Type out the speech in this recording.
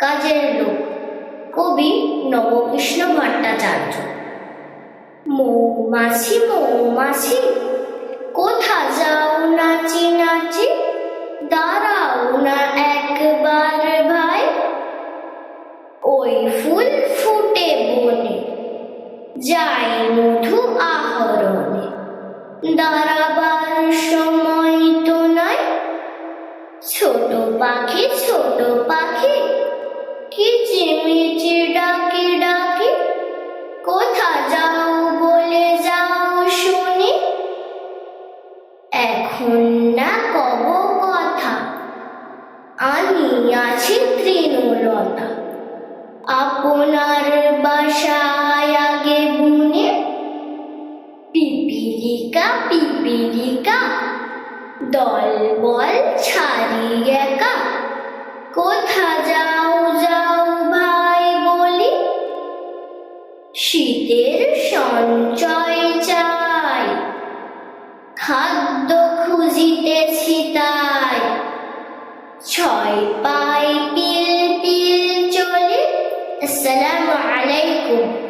কাজের লোক। কবি নবকৃষ্ণ ভট্টাচার্য। মৌমাছি মৌমাছি কোথা যাও নাচি নাচি, দাঁড়াও না একবার ভাই। ওই ফুল ফুটে বনে, যাই মধু আহরণে। দাঁড়াবার সময় তো নাই। ছোট পাখি ছোট পাখি এখন না কব কথা। আমি আছি তৃণলতা। আপনার বাসায় আগে বুনে, পিপিলিকা পিপিলিকা, দল বল ছাড়ি একা। কোথা যাও যাও ভাই বলি, শীতের সঞ্চয় চাই। খাদ্য পায়ে পিল পিল চলে। আসসালামু আলাইকুম।